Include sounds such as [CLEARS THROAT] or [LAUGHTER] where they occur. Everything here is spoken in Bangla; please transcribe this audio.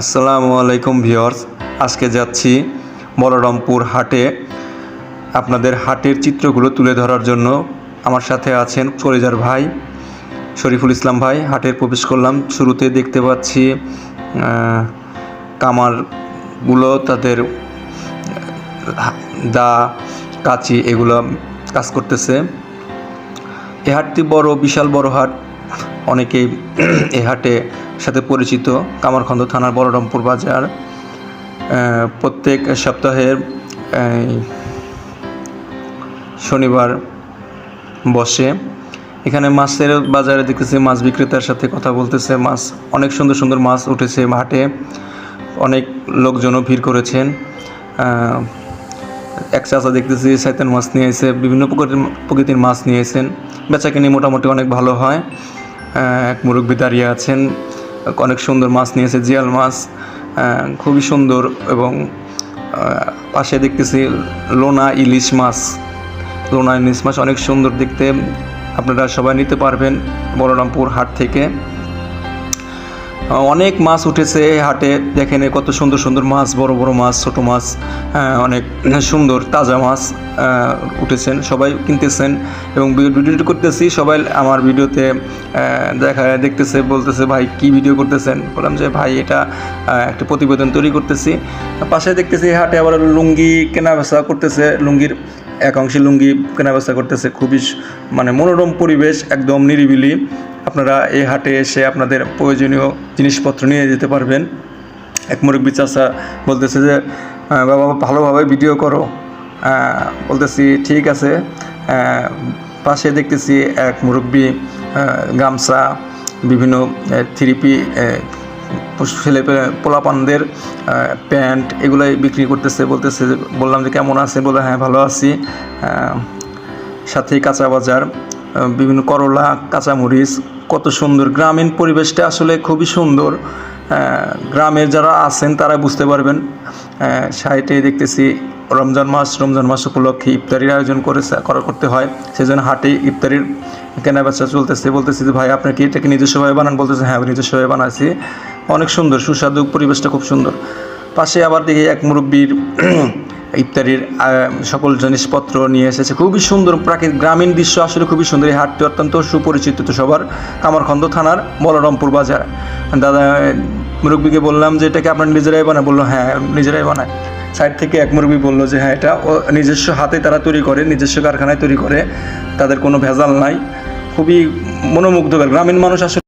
আসসালামু আলাইকুম ভিওর্স আজকে যাচ্ছি বলরামপুর হাটে। আপনাদের হাটের চিত্রগুলো তুলে ধরার জন্য আমার সাথে আছেন ফরিজার ভাই, শরীফুল ইসলাম ভাই। হাটের প্রবেশ করলাম। শুরুতে দেখতে পাচ্ছি কামারগুলো, তাদের দা, কাচি, এগুলো কাজ করতেছে। এ হাটটি বড়, বিশাল বড় হাট। অনেকেই এ হাটে সাথে পরিচিত কামারখন্দ থানার বলরামপুর বাজার প্রত্যেক সপ্তাহের শনিবার বসে। এখানে মাছের বাজারে দেখতেছি মাছ বিক্রেতার সাথে কথা বলতেছে। মাছ অনেক সুন্দর সুন্দর মাছ উঠেছে হাটে। অনেক লোকজনও ভিড় করেছেন। এক চাচা দেখতেছি সাইতান মাছ নিয়ে এসে বিভিন্ন প্রকৃতির প্রকৃতির মাছ নিয়ে এসেন বেচা কিনে মোটামুটি অনেক ভালো হয়। এক মুরব্বী দাঁড়িয়ে আছেন, অনেক সুন্দর মাছ নিয়েছে, জিয়াল মাছ খুবই সুন্দর এবং পাশে দেখতেছি লোনা ইলিশ মাছ। লোনা ইলিশ মাছ অনেক সুন্দর দেখতে, আপনারা সবাই নিতে পারবেন, বলরামপুর হাট থেকে। অনেক মাছ উঠেছে হাটে। দেখেন কত সুন্দর সুন্দর মাছ, বড় বড় মাছ, ছোট মাছ অনেক সুন্দর তাজা মাছ উঠেছেন। সবাই কিনতেছেন এবং ভিডিও করতেছি। সবাই আমার ভিডিওতে দেখা, দেখতেছে, বলতেছে, ভাই, কি ভিডিও করতেছেন? বললাম যে, ভাই, এটা একটা প্রতিবেদন তৈরি করতেছি। পাশে দেখতেছি হাটে আবার লুঙ্গি কেনা বেচা করতেছে। লুঙ্গির এক অংশে লুঙ্গি কেনা বেচা করতেছে। খুবই মানে মনোরম পরিবেশ, একদম নিরিবিলি। আপনারা এই হাটে এসে আপনাদের প্রয়োজনীয় জিনিসপত্র নিয়ে যেতে পারবেন। এক মুরব্বী চাষা বলতেছে যে বাবা, ভালোভাবে ভিডিও করো। বলতেছি, ঠিক আছে। পাশে দেখতেছি এক মুরব্বী গামছা, বিভিন্ন থ্রিপি ছেলে পোলাপানদের প্যান্ট এগুলাই বিক্রি করতেছে, বলতেছে বললাম যে, কেমন আছে বলে হ্যাঁ ভালো আছি। সাথে কাঁচা বাজার বিভিন্ন করলা, কাঁচামরিচ, কত সুন্দর। গ্রামীণ পরিবেশটা আসলে খুবই সুন্দর। গ্রামের যারা আছেন তারা বুঝতে পারবেন সাইটে দেখতেছি রমজান মাস রমজান মাস উপলক্ষে ইফতারির আয়োজন করেছে, করা করতে হয়। সেজন্য হাটে ইফতারির কেনা বেচা চলতেছে। বলতেছি যে, ভাই আপনার কি এটাকে নিজস্বভাবে বানান? বলতেছে হ্যাঁ আমি নিজস্বভাবে বানাচ্ছি অনেক সুন্দর, সুস্বাদু, পরিবেশটা খুব সুন্দর। পাশে আবার দেখি এক মুরব্বীর [CLEARS THROAT] ইফতারির সকল জিনিসপত্র নিয়ে এসেছে। খুবই সুন্দর প্রাকৃতিক গ্রামীণ দৃশ্য আসলে খুবই সুন্দর। এই হাটটি অত্যন্ত সুপরিচিত সবার। কামারখন্দ থানার বলরামপুর বাজার। দাদা মুরব্বীকে বললাম যে, এটাকে আপনার নিজেরাই বানায় বলল হ্যাঁ নিজেরাই বানায় সাইড থেকে এক মুরব্বী বলল যে হ্যাঁ এটা নিজস্ব হাতে তারা তৈরি করে, নিজস্ব কারখানায় তৈরি করে। তাদের কোনো ভেজাল নাই। খুবই মনোমুগ্ধকর গ্রামীণ মানুষ আসলে